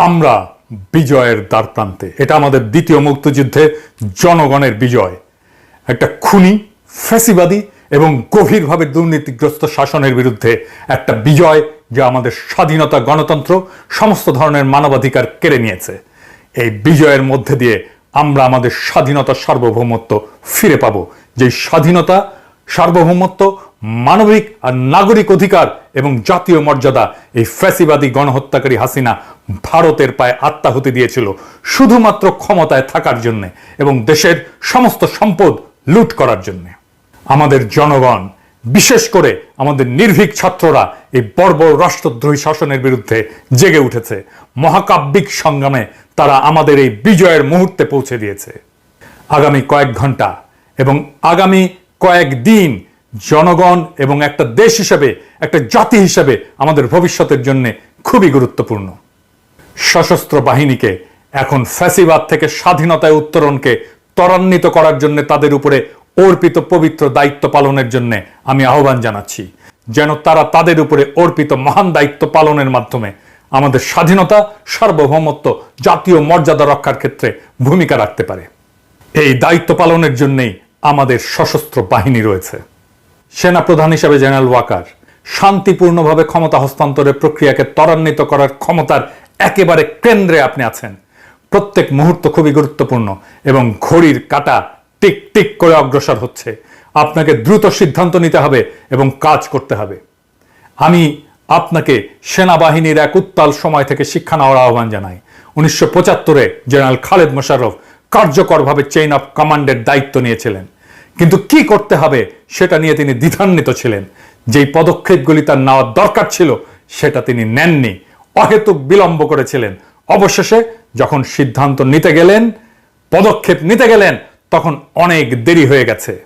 আমরা বিজয়ের দ্বার প্রান্তে। এটা আমাদের দ্বিতীয় মুক্তিযুদ্ধে জনগণের বিজয়। একটা খুনি, ফ্যাসিবাদী এবং গভীরভাবে দুর্নীতিগ্রস্ত শাসনের বিরুদ্ধে একটা বিজয় যা আমাদের স্বাধীনতা, গণতন্ত্র, সমস্ত ধরনের মানবাধিকার কেড়ে নিয়েছে। এই বিজয়ের মধ্যে দিয়ে আমরা আমাদের স্বাধীনতা সার্বভৌমত্ব ফিরে পাব। যে স্বাধীনতা, সার্বভৌমত্ব মানবিক আর নাগরিক অধিকার এবং জাতীয় মর্যাদা এই ফ্যাসিবাদী গণহত্যাকারী হাসিনা ভারতের পায়ে আত্মাহুতি দিয়েছিল শুধুমাত্র ক্ষমতায় থাকার জন্য এবং দেশের সমস্ত সম্পদ লুট করার জন্য। আমাদের জনগণ, বিশেষ করে আমাদের নির্ভীক ছাত্ররা এই বর্বর রাষ্ট্রদ্রোহী শাসনের বিরুদ্ধে জেগে উঠেছে। মহাকাব্যিক সংগ্রামে তারা আমাদের এই বিজয়ের মুহূর্তে পৌঁছে দিয়েছে। আগামী কয়েক ঘণ্টা এবং আগামী কয়েক দিন জনগণ এবং একটা দেশ হিসাবে, একটা জাতি হিসাবে আমাদের ভবিষ্যতের জন্য খুবই গুরুত্বপূর্ণ। সশস্ত্র বাহিনীকে এখন ফ্যাসিবাদ থেকে স্বাধীনতায় উত্তরণকে ত্বরান্বিত করার জন্য তাদের উপরে অর্পিত পবিত্র দায়িত্ব পালনের জন্য আমি আহ্বান জানাচ্ছি, যেন তারা তাদের উপরে অর্পিত মহান দায়িত্ব পালনের মাধ্যমে আমাদের স্বাধীনতা, সার্বভৌমত্ব, জাতীয় মর্যাদা রক্ষার ক্ষেত্রে ভূমিকা রাখতে পারে। এই দায়িত্ব পালনের জন্যেই আমাদের সশস্ত্র বাহিনী রয়েছে। সেনা প্রধান হিসেবে জেনারেল ওয়াকার, শান্তিপূর্ণভাবে ক্ষমতা হস্তান্তরের প্রক্রিয়াকে ত্বরান্বিত করার ক্ষমতার একেবারে কেন্দ্রে আপনি আছেন। প্রত্যেক মুহূর্ত খুবই গুরুত্বপূর্ণ এবং ঘড়ির কাটা টিক টিক করে অগ্রসর হচ্ছে। আপনাকে দ্রুত সিদ্ধান্ত নিতে হবে এবং কাজ করতে হবে। আমি আপনাকে সেনাবাহিনীর এক উত্তাল সময় থেকে শিক্ষা নেওয়ার আহ্বান জানাই। উনিশশো পঁচাত্তরে জেনারেল খালেদ মোশাররফ কার্যকরভাবে চেইন অফ কমান্ডের দায়িত্ব নিয়েছিলেন। কিন্তু কি করতে হবে সেটা নিয়ে তিনি দ্বিধান্বিত ছিলেন। যেই পদক্ষেপগুলি তার নেওয়ার দরকার ছিল, সেটা তিনি নেননি। অহেতুক বিলম্ব করেছিলেন। অবশেষে যখন সিদ্ধান্ত নিতে গেলেন, পদক্ষেপ নিতে গেলেন, তখন অনেক দেরি হয়ে গেছে।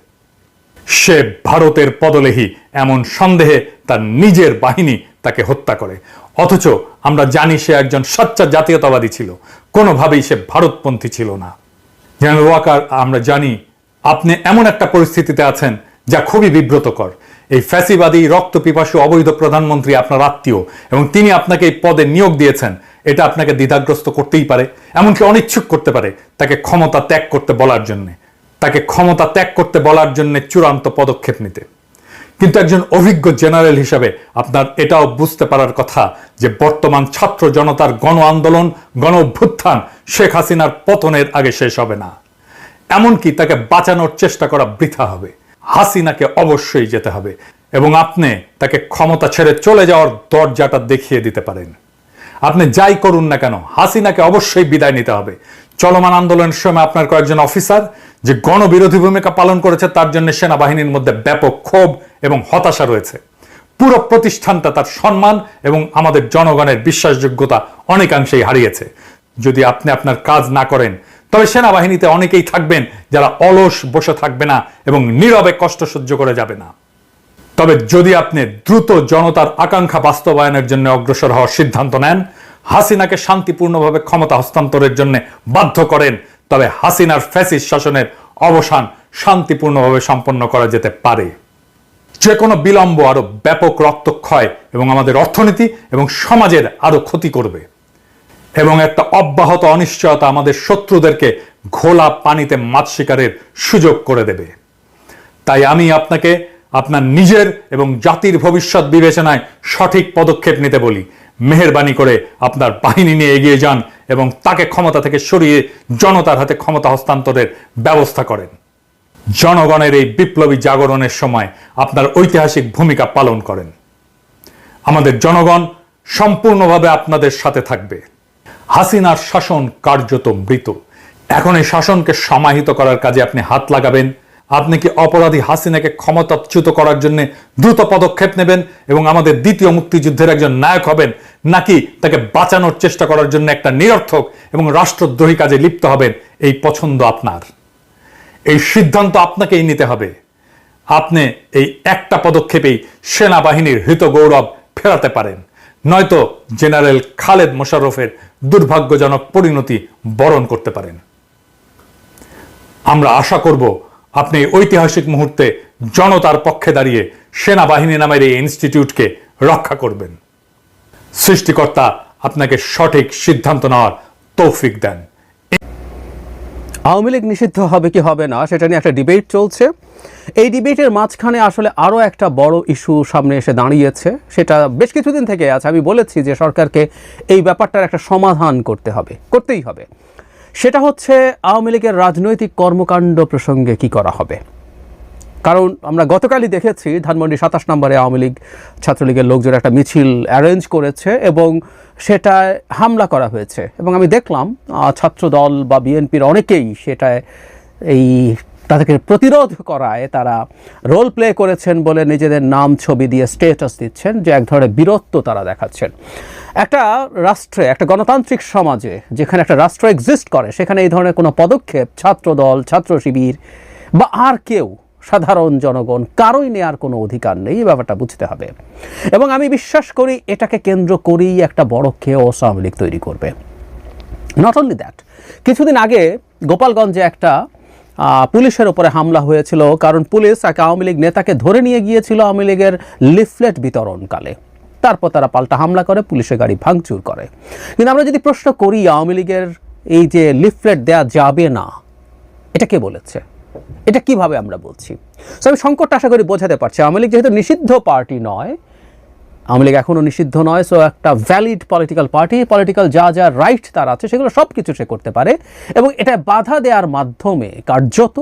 সে ভারতের পদলেহী এমন সন্দেহে তার নিজের বাহিনী তাকে হত্যা করে। অথচ আমরা জানি সে একজন সচ্চা জাতীয়তাবাদী ছিল। কোনোভাবেই সে ভারতপন্থী ছিল না। জেনারেল ওয়াকার, আমরা জানি আপনি এমন একটা পরিস্থিতিতে আছেন যা খুবই বিব্রতকর। এই ফ্যাসিবাদী রক্ত পিপাসু অবৈধ প্রধানমন্ত্রী আপনার আত্মীয় এবং তিনি আপনাকে এই পদে নিয়োগ দিয়েছেন, এটা আপনাকে দ্বিধাগ্রস্ত করতেই পারে, এমনকি অনিচ্ছুক করতে পারে তাকে ক্ষমতা ত্যাগ করতে বলার জন্য। তাকে ক্ষমতা ত্যাগ করতে বলার জন্য চূড়ান্ত পদক্ষেপ নিতে। কিন্তু একজন অভিজ্ঞ জেনারেল হিসাবে আপনার এটাও বুঝতে পারার কথা যে বর্তমান ছাত্র জনতার গণ আন্দোলন, গণ অভ্যুত্থান শেখ হাসিনার পতনের আগে শেষ হবে না। এমনকি তাকে বাঁচানোর চেষ্টা করা বৃথা হবে। হাসিনাকে অবশ্যই যেতে হবে এবং আপনি তাকে ক্ষমতা ছেড়ে চলে যাওয়ার দরজাটা দেখিয়ে দিতে পারেন। আপনি যাই করুন না কেন, হাসিনাকে অবশ্যই বিদায় নিতে হবে। চলমান আন্দোলনের সময় আপনার কয়েকজন অফিসার যে গণবিরোধী ভূমিকা পালন করেছে, তার জন্য সেনাবাহিনীর মধ্যে ব্যাপক ক্ষোভ এবং হতাশা রয়েছে। পুরো প্রতিষ্ঠানটা তার সম্মান এবং আমাদের জনগণের বিশ্বাসযোগ্যতা অনেকাংশেই হারিয়েছে। যদি আপনি আপনার কাজ না করেন তবে সেনাবাহিনীতে অনেকেই থাকবেন যারা অলস বসে থাকবে না এবং নীরবে কষ্ট সহ্য করে যাবে না। তবে যদি আপনি দ্রুত জনতার আকাঙ্ক্ষা বাস্তবায়নের জন্য অগ্রসর হওয়ার সিদ্ধান্ত নেন, হাসিনাকে শান্তিপূর্ণভাবে ক্ষমতা হস্তান্তরের জন্য বাধ্য করেন, তবে হাসিনার ফ্যাসিস শাসনের অবসান শান্তিপূর্ণভাবে সম্পন্ন করা যেতে পারে। যে কোনো বিলম্ব আরও ব্যাপক রক্তক্ষয় এবং আমাদের অর্থনীতি এবং সমাজের আরও ক্ষতি করবে। এবং একটা অব্যাহত অনিশ্চয়তা আমাদের শত্রুদেরকে ঘোলা পানিতে মাছ শিকারের সুযোগ করে দেবে। তাই আমি আপনাকে আপনার নিজের এবং জাতির ভবিষ্যৎ বিবেচনায় সঠিক পদক্ষেপ নিতে বলি। মেহরবানি করে আপনার বাহিনী নিয়ে এগিয়ে যান এবং তাকে ক্ষমতা থেকে সরিয়ে জনতার হাতে ক্ষমতা হস্তান্তরের ব্যবস্থা করেন। জনগণের এই বিপ্লবী জাগরণের সময় আপনার ঐতিহাসিক ভূমিকা পালন করেন। আমাদের জনগণ সম্পূর্ণভাবে আপনাদের সাথে থাকবে। হাসিনার শাসন কার্যত মৃত। এখন এই শাসনকে সমাহিত করার কাজে আপনি হাত লাগাবেন। আপনি কি অপরাধী হাসিনাকে ক্ষমতাচ্যুত করার জন্য দ্রুত পদক্ষেপ নেবেন এবং আমাদের দ্বিতীয় মুক্তিযুদ্ধের একজন নায়ক হবেন, নাকি তাকে বাঁচানোর চেষ্টা করার জন্য একটা নিরর্থক এবং রাষ্ট্রদ্রোহী কাজে লিপ্ত হবেন? এই পছন্দ আপনার। এই সিদ্ধান্ত আপনাকেই নিতে হবে। আপনি এই একটা পদক্ষেপেই সেনাবাহিনীর হৃত গৌরব ফেরাতে পারেন। নয়তো জেনারেল খালেদ মোশাররফের দুর্ভাগ্যজনক পরিণতি বরণ করতে পারেন। আমরা আশা করব আপনি ঐতিহাসিক মুহূর্তে জনতার পক্ষে দাঁড়িয়ে সেনাবাহিনী নামের এই ইনস্টিটিউটকে রক্ষা করবেন। সৃষ্টিকর্তা আপনাকে সঠিক সিদ্ধান্ত নেওয়ার তৌফিক দেন। আওয়ামী লীগ নিষিদ্ধ হবে কি হবে না, সেটা নিয়ে একটা ডিবেট চলছে। এই ডিবেটের মাঝখানে আসলে আরও একটা বড় ইস্যু সামনে এসে দাঁড়িয়েছে, সেটা বেশ কিছুদিন থেকে আছে। আমি বলেছি যে সরকারকে এই ব্যাপারটার একটা সমাধান করতে হবে, করতেই হবে। সেটা হচ্ছে আওয়ামী লীগের রাজনৈতিক কর্মকাণ্ড প্রসঙ্গে কি করা হবে? কারণ আমরা গতকালই দেখেছি ধানমন্ডি সাতাশ নম্বরে আওয়ামী লীগ ছাত্রলীগের লোকজন একটা মিছিল অ্যারেঞ্জ করেছে এবং সেটায় হামলা করা হয়েছে। এবং আমি দেখলাম ছাত্রদল বা বিএনপির অনেকেই সেটায় এই তাদেরকে প্রতিরোধ করায় তারা রোল প্লে করেছেন বলে নিজেদের নাম, ছবি দিয়ে স্টেটাস দিচ্ছেন যে এক ধরনের বীরত্ব তারা দেখাচ্ছেন। একটা রাষ্ট্রে, একটা গণতান্ত্রিক সমাজে যেখানে একটা রাষ্ট্র এক্সিস্ট করে, সেখানে এই ধরনের কোনো পদক্ষেপ ছাত্রদল ছাত্র শিবির বা আর কেউ সাধারণ জনগণ, কারোই নেওয়ার কোনো অধিকার নেই, এই ব্যাপারটা বুঝতে হবে। এবং আমি বিশ্বাস করি এটাকে কেন্দ্র করেই একটা বড় কেওস আওয়ামী লীগ তৈরি করবে। নট অনলি দ্যাট কিছুদিন আগে গোপালগঞ্জে একটা পুলিশের উপরে হামলা হয়েছিল, কারণ পুলিশ এক আওয়ামী লীগ নেতাকে ধরে নিয়ে গিয়েছিল আওয়ামী লীগের লিফলেট বিতরণকালে। তারপর তারা পাল্টা হামলা করে, পুলিশের গাড়ি ভাঙচুর করে। কিন্তু আমরা যদি প্রশ্ন করি আওয়ামী লীগের এই যে লিফলেট দেওয়া যাবে না, এটা কে বলেছে? এটা কীভাবে আমরা বলছি? সো আমি সংকটটা আশা করি বোঝাতে পারছি। আওয়ামী লীগ যেহেতু নিষিদ্ধ পার্টি নয়, আওয়ামী লীগ এখনও নিষিদ্ধ নয় সো একটা ভ্যালিড পলিটিক্যাল পার্টি পলিটিক্যাল যা যা রাইট তার আছে, সেগুলো সব কিছু সে করতে পারে। এবং এটা বাধা দেওয়ার মাধ্যমে কার্যত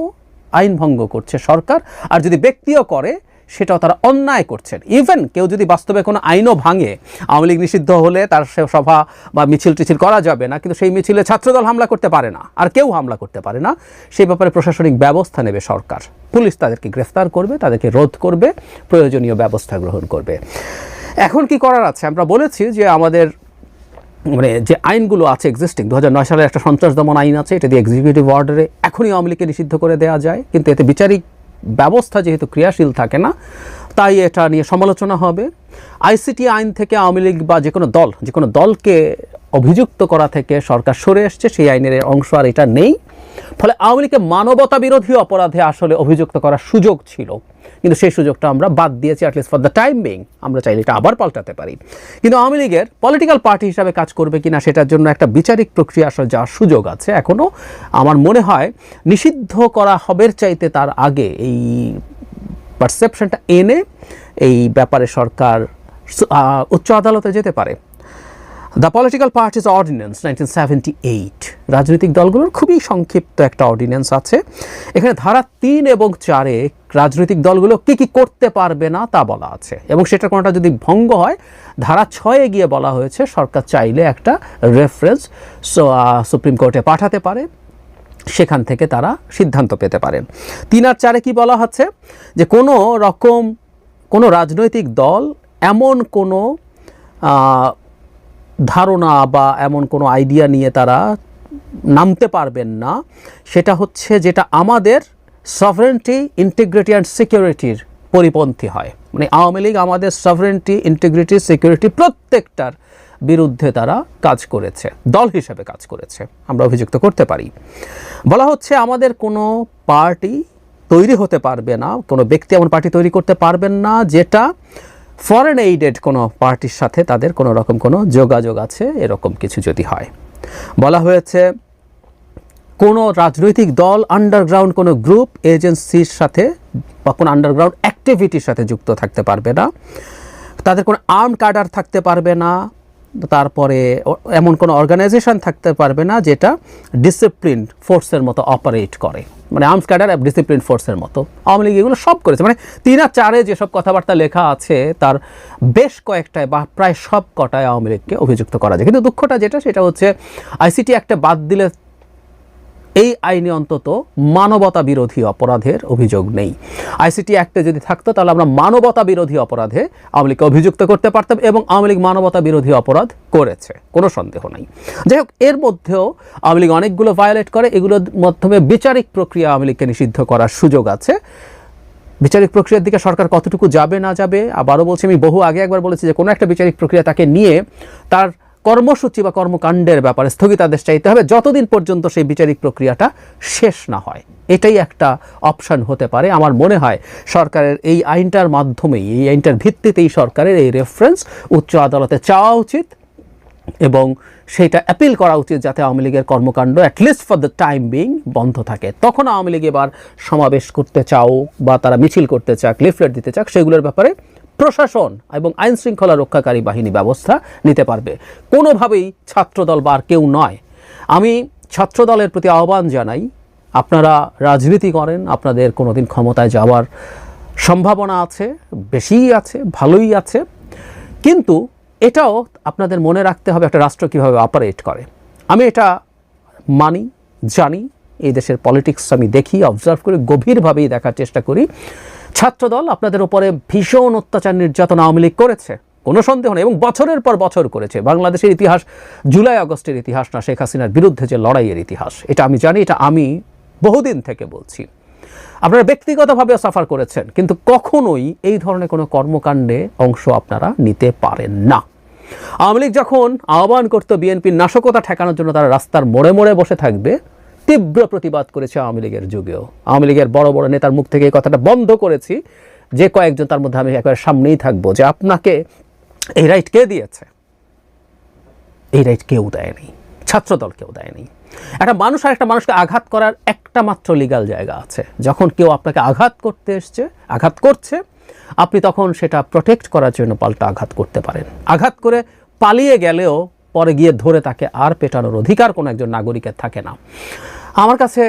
আইন ভঙ্গ করছে সরকার। আর যদি ব্যক্তিও করে সেটাও তারা অন্যায় করছেন। ইভেন কেউ যদি বাস্তবে কোনো আইনও ভাঙে, আওয়ামী লীগ নিষিদ্ধ হলে তার সভা বা মিছিল টিছিল করা যাবে না, কিন্তু সেই মিছিলে ছাত্রদল হামলা করতে পারে না, আর কেউ হামলা করতে পারে না। সেই ব্যাপারে প্রশাসনিক ব্যবস্থা নেবে সরকার। পুলিশ তাদেরকে গ্রেফতার করবে, তাদেরকে রোধ করবে, প্রয়োজনীয় ব্যবস্থা গ্রহণ করবে। এখন কি করার আছে? আমরা বলেছি যে আমাদের মানে যে আইনগুলো আছে এক্সিস্টিং দু সালের একটা সন্ত্রাস দমন আইন আছে, এটা দিয়ে এক্সিকিউটিভ অর্ডারে এখনই আওয়ামী লীগকে নিষিদ্ধ করে দেওয়া যায়, কিন্তু এতে বিচারিক ব্যবস্থা যেহেতু ক্রিয়াশীল থাকে না, তাই এটা নিয়ে সমালোচনা হবে। আইসিটি আইন থেকে আওয়ামী লীগ বা যে কোনো দল, যে কোনো দলকে অভিযুক্ত করা থেকে সরকার সরে এসছে, সেই আইনের অংশ আর এটা নেই। ফলে আওয়ামী লীগের মানবতা বিরোধী অপরাধে আসলে অভিযুক্ত করার সুযোগ ছিল। কিন্তু সেই সুযোগটা আমরা বাদ দিয়েছি at least for the time being আমরা চাইলে এটা আবার পাল্টাতে পারি। কিন্তু আওয়ামী লীগের পলিটিক্যাল পার্টি হিসাবে কাজ করবে কি না সেটার জন্য একটা বিচারিক প্রক্রিয়া আসলে যাওয়ার সুযোগ আছে এখনও আমার মনে হয় নিষিদ্ধ করা হবের চাইতে তার আগে এই পারসেপশনটা এনে এই ব্যাপারে সরকার উচ্চ আদালতে যেতে পারে। The political parties ordinance nineteen seventy eight রাজনৈতিক দলগুলোর খুবই সংক্ষিপ্ত একটা অর্ডিন্যান্স আছে। এখানে ধারা তিন এবং চারে রাজনৈতিক দলগুলো কি কি করতে পারবে না তা বলা আছে। এবং সেটা কোনোটা যদি ভঙ্গ হয়, ধারা ছয়ে গিয়ে বলা হয়েছে, সরকার চাইলে একটা রেফারেন্স সুপ্রিম কোর্টে পাঠাতে পারে। সেখান থেকে তারা সিদ্ধান্ত পেতে পারেন। তিন আর চারে কি বলা হচ্ছে? যে কোনো রকম কোনো রাজনৈতিক দল এমন কোনো ধারণা বা এমন কোনো আইডিয়া নিয়ে তারা নামতে পারবেন না। সেটা হচ্ছে যেটা আমাদের সভারেন্টি ইন্টিগ্রিটি অ্যান্ড সিকিউরিটির পরিপন্থী হয়। মানে আওয়ামী লীগ আমাদের সভারেন্টি ইন্টিগ্রিটি সিকিউরিটি প্রত্যেকটার বিরুদ্ধে তারা কাজ করেছে, দল হিসেবে কাজ করেছে। আমরা অভিযুক্ত করতে পারি। বলা হচ্ছে আমাদের কোনো পার্টি তৈরি হতে পারবে না, কোনো ব্যক্তি এমন পার্টি তৈরি করতে পারবেন না, যেটা ফরেন এইডেড কোনো পার্টির সাথে তাদের কোনো রকম কোনো যোগাযোগ আছে, এরকম কিছু যদি হয়। বলা হয়েছে, কোনো রাজনৈতিক দল আন্ডারগ্রাউন্ড কোনো গ্রুপ এজেন্সির সাথে বা কোনো আন্ডারগ্রাউন্ড অ্যাক্টিভিটির সাথে যুক্ত থাকতে পারবে না। তাদের কোনো আর্ম কার্ডার থাকতে পারবে না। তারপরে এমন কোনো অর্গানাইজেশন থাকতে পারবে না যেটা ডিসিপ্লিন ফোর্সের মতো অপারেট করে। মানে আর্মস ক্যাডার ডিসিপ্লিন ফোর্সের মতো। আওয়ামী লীগ এগুলো সব করেছে। মানে তিন আর চারে যেসব কথাবার্তা লেখা আছে, তার বেশ কয়েকটায় বা প্রায় সব কটায় আওয়ামী লীগকে অভিযুক্ত করা যায়। কিন্তু দুঃখটা যেটা, সেটা হচ্ছে আইসিটি একটা বাদ দিলে এই আইনে অন্তত মানবতা বিরোধী অপরাধের অভিযোগ নেই। আইসিটি অ্যাক্টে যদি থাকতো, তাহলে আমরা মানবতা বিরোধী অপরাধে আওয়ামী লীগকে অভিযুক্ত করতে পারতাম এবং আওয়ামী লীগ মানবতা বিরোধী অপরাধ করেছে, কোনো সন্দেহ নাই। যাই হোক, এর মধ্যেও আওয়ামী লীগ অনেকগুলো ভায়োলেট করে, এগুলোর মাধ্যমে বিচারিক প্রক্রিয়া আওয়ামী লীগকে নিষিদ্ধ করার সুযোগ আছে। বিচারিক প্রক্রিয়ার দিকে সরকার কতটুকু যাবে না যাবে, আবারও বলছি, আমি বহু আগে একবার বলেছি যে কোনো একটা বিচারিক প্রক্রিয়া তাকে নিয়ে তার কর্মসূচি বা কর্মকাণ্ডের ব্যাপারে স্থগিতাদেশ চাইতে হবে যতদিন পর্যন্ত সেই বিচারিক প্রক্রিয়াটা শেষ না হয়। এটাই একটা অপশান হতে পারে। আমার মনে হয় সরকারের এই আইনটার মাধ্যমেই, এই আইনটার ভিত্তিতেই সরকারের এই রেফারেন্স উচ্চ আদালতে চাওয়া উচিত এবং সেইটা অ্যাপিল করা উচিত যাতে আওয়ামী লীগের কর্মকাণ্ড at least for the time being বন্ধ থাকে। তখন আওয়ামী লীগ এবার সমাবেশ করতে চাও বা তারা মিছিল করতে চাক লিফলেট দিতে চাক, সেগুলোর ব্যাপারে প্রশাসন এবং আইন শৃঙ্খলা রক্ষাকারী বাহিনী ব্যবস্থা নিতে পারবে। কোনোভাবেই ছাত্রদল বা আর কেউ নয়। আমি ছাত্রদলের প্রতি আহ্বান জানাই, আপনারা রাজনীতি করেন, আপনাদের কোনোদিন ক্ষমতায় যাওয়ার সম্ভাবনা আছে, বেশিই আছে, ভালোই আছে। কিন্তু এটাও আপনাদের মনে রাখতে হবে একটা রাষ্ট্র কীভাবে অপারেট করে। আমি এটা মানি, জানি, এই দেশের পলিটিক্স আমি দেখি অবজার্ভ করি, গভীরভাবেই দেখার চেষ্টা করি। ছাত্রদল আপনাদের উপরে ভীষণ অত্যাচার নির্যাতন আওয়ামী লীগ করেছে। কোনো সন্দেহ নেই এবং বছরের পর বছর করেছে। বাংলাদেশের ইতিহাস, জুলাই আগস্টের ইতিহাস না, শেখ হাসিনার বিরুদ্ধে যে লড়াইয়ের ইতিহাস, এটা আমি জানি, এটা আমি বহুদিন থেকে বলছি। আপনারা ব্যক্তিগতভাবে সাফার করেছেন, কিন্তু কখনোই এই ধরনের কোনো কর্মকাণ্ডে অংশ আপনারা নিতে পারেন না। আওয়ামী লীগ যখন আহ্বান করতো বিএনপির নাশকতা ঠেকানোর জন্য তারা রাস্তার মোড়ে মোড়ে বসে থাকবে তীব্র প্রতিবাদ করেছে আওয়ামী লীগের যুগেও। আওয়ামী লীগের বড় বড় নেতার মুখ থেকে এই কথাটা বন্ধ করেছি যে কয়েকজন তার মধ্যে আমি একবার সামনেই থাকব যে আপনাকে এই রাইট কে দিয়েছে? এই রাইট কেউ দেয়নি। ছাত্রদল কেউ দেয়নি। একটা মানুষ আর একটা মানুষকে আঘাত করার একটা মাত্র লিগাল জায়গা আছে। যখন কেউ আপনাকে আঘাত করতে এসছে, আঘাত করছে, আপনি তখন সেটা প্রোটেক্ট করার জন্য পাল্টা আঘাত করতে পারেন। আঘাত করে পালিয়ে গেলেও পরে গিয়ে ধরে তাকে আর পেটানোর অধিকার কোনো একজন নাগরিকের থাকে না। আমার কাছে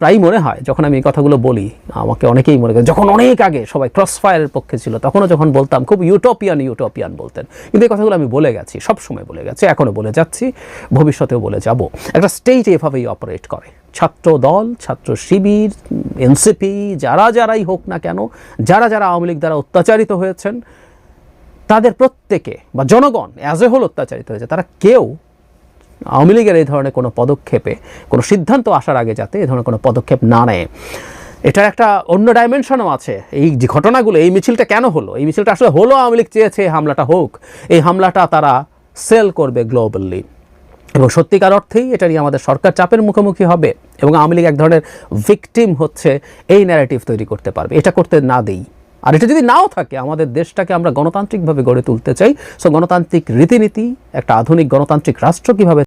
প্রায়ই মনে হয়, যখন আমি এই কথাগুলো বলি, আমাকে অনেকেই মনে করে, যখন অনেক আগে সবাই ক্রস ফায়ারের পক্ষে ছিল, তখনও যখন বলতাম, খুব ইউটোপিয়ান ইউটোপিয়ান বলতেন। কিন্তু এই কথাগুলো আমি বলে গেছি, সব সময় বলে গেছি, এখনও বলে যাচ্ছি, ভবিষ্যতেও বলে যাব। একটা স্টেট এভাবেই অপারেট করে। ছাত্র দল, ছাত্র শিবির, এনসিপি, যারা যারাই হোক না কেন, যারা যারা আওয়ামী লীগ দ্বারা অত্যাচারিত হয়েছেন তাদের প্রত্যেকে বা জনগণ অ্যাজ এ হোল অত্যাচারিত হয়েছে, তারা কেউ আওয়ামী লীগের এই ধরনের কোনো পদক্ষেপে, কোনো সিদ্ধান্ত আসার আগে যাতে এই ধরনের কোনো পদক্ষেপ না নেয়। এটার একটা অন্য ডাইমেনশনও আছে। এই যে ঘটনাগুলো, এই মিছিলটা কেন হলো? এই মিছিলটা আসলে হলো আওয়ামী লীগ চেয়েছে হামলাটা হোক। এই হামলাটা তারা সেল করবে গ্লোবালি এবং সত্যিকার অর্থেই এটা নিয়ে আমাদের সরকার চাপের মুখোমুখি হবে এবং আওয়ামী লীগ এক ধরনের ভিকটিম হচ্ছে, এই ন্যারেটিভ তৈরি করতে পারবে। এটা করতে না দেই। আর এটা যদি নাও থাকে, আমাদের দেশটাকে আমরা গণতান্ত্রিকভাবে গড়ে তুলতে চাই। সো গণতান্ত্রিক রীতিনীতি, একটা আধুনিক গণতান্ত্রিক রাষ্ট্র কীভাবে